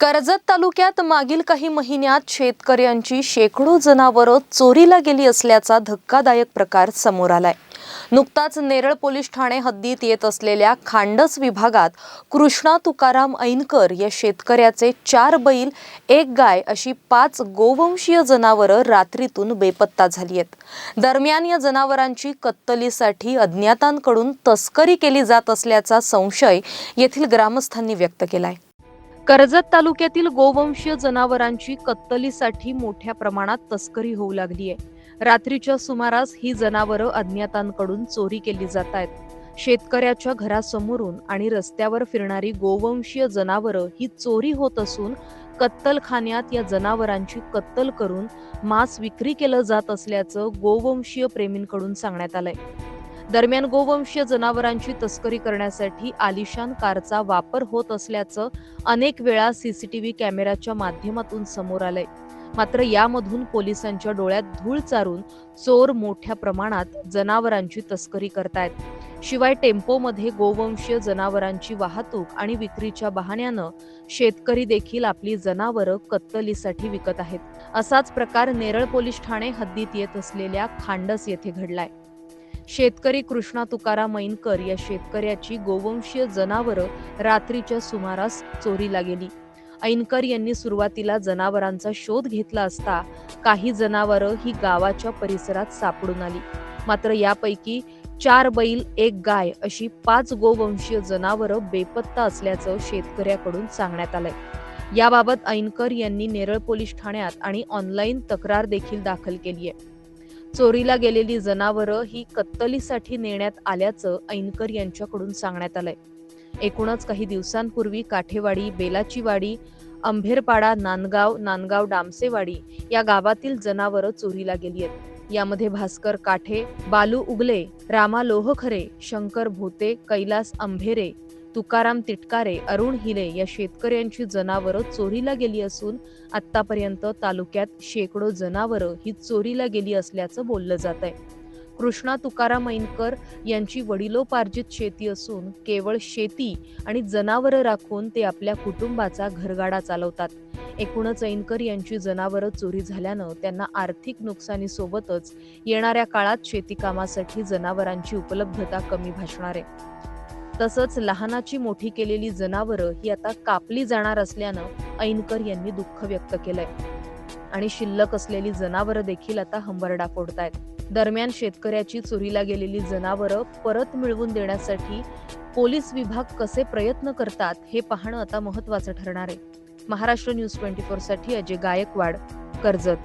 कर्जत तालुक्यात मागील काही महिन्यात शेतकऱ्यांची शेकडो जनावरं चोरीला गेली असल्याचा धक्कादायक प्रकार समोर आलाय. नुकताच नेरळ पोलीस ठाणे हद्दीत येत असलेल्या खांडस विभागात कृष्णा तुकाराम ऐनकर या शेतकऱ्याचे चार बैल एक गाय अशी पाच गोवंशीय जनावरं रात्रीतून बेपत्ता झाली आहेत दरम्यान या जनावरांची कत्तलीसाठी अज्ञातांकडून तस्करी केली जात असल्याचा संशय येथील ग्रामस्थांनी व्यक्त केलाय. कर्जत तालुक्यातील गोवंशीय जनावरांची कत्तलीसाठी मोठ्या प्रमाणात तस्करी होऊ लागली आहे रात्रीच्या सुमारास ही जनावरं अज्ञातांकडून चोरी केली जात आहेत शेतकऱ्याच्या घरासमोरून आणि रस्त्यावर फिरणारी गोवंशीय जनावरं ही चोरी होत असून कत्तलखान्यात या जनावरांची कत्तल करून मांस विक्री केलं जात असल्याचं गोवंशीय प्रेमींकडून सांगण्यात आलंय. दरम्यान गोवंशीय जनावरांची तस्करी करण्यासाठी आलिशान कारचा वापर होत असल्याचं अनेक वेळा सीसीटीव्ही कॅमेऱ्याच्या माध्यमातून समोर आलंय. मात्र यामधून पोलिसांच्या डोळ्यात धूळ चारून चोर मोठ्या प्रमाणात जनावरांची तस्करी करतायत. शिवाय टेम्पोमध्ये गोवंशीय जनावरांची वाहतूक आणि विक्रीच्या बहाण्यानं शेतकरी देखील आपली जनावरं कत्तलीसाठी विकत आहेत. असाच प्रकार नेरळ पोलीस ठाणे हद्दीत येत असलेल्या खांडस येथे घडलाय. शेतकरी कृष्णा तुकाराम ऐनकर या शेतकऱ्याची गोवंशीय जनावरं रात्रीच्या सुमारास चोरीला गेली. ऐनकर यांनी सुरुवातीला जनावरांचा शोध घेतला असता काही जनावरं ही गावाच्या परिसरात सापडून आली. मात्र यापैकी चार बैल एक गाय अशी पाच गोवंशीय जनावरं बेपत्ता असल्याचं शेतकऱ्याकडून सांगण्यात आलंय. याबाबत ऐनकर यांनी नेरळ पोलीस ठाण्यात आणि ऑनलाईन तक्रार देखील दाखल केली आहे चोरीला गेलेली जनावरं ही कत्तलीसाठी नेण्यात आल्याचं ऐनकर यांच्याकडून सांगण्यात आलंय. एकूणच काही दिवसांपूर्वी काठेवाडी बेलाचीवाडी अंभेरपाडा नांदगाव नांदगाव डामसेवाडी या गावातील जनावरं चोरीला गेली आहेत. यामध्ये भास्कर काठे बालू उगले रामा लोहखरे शंकर भोते कैलास अंभेरे तुकाराम तिटकारे अरुण हिरे या शेतकऱ्यांची जनावरं चोरीला गेली असून आतापर्यंत तालुक्यात शेकडो जनावरं ही चोरीला गेली असल्याचं बोललं जात आहे कृष्णा तुकाराम ऐनकर यांची वडिलोपार्जित शेती असून केवळ शेती आणि जनावरं राखून ते आपल्या कुटुंबाचा घरगाडा चालवतात. एकूणच ऐनकर यांची जनावरं चोरी झाल्यानं त्यांना आर्थिक नुकसानीसोबतच येणाऱ्या काळात शेतीकामासाठी जनावरांची उपलब्धता कमी भासणार आहे. तसंच लहानाची मोठी केलेली जनावरं ही आता कापली जाणार असल्यानं ऐनकर यांनी दुःख व्यक्त केलंय. आणि शिल्लक असलेली जनावरं देखील आता हंबरडा फोडतायत. दरम्यान शेतकऱ्याची चोरीला गेलेली जनावरं परत मिळवून देण्यासाठी पोलीस विभाग कसे प्रयत्न करतात हे पाहणं आता महत्वाचं ठरणार आहे. महाराष्ट्र न्यूज ट्वेंटी फोरसाठी अजय गायकवाड कर्जत.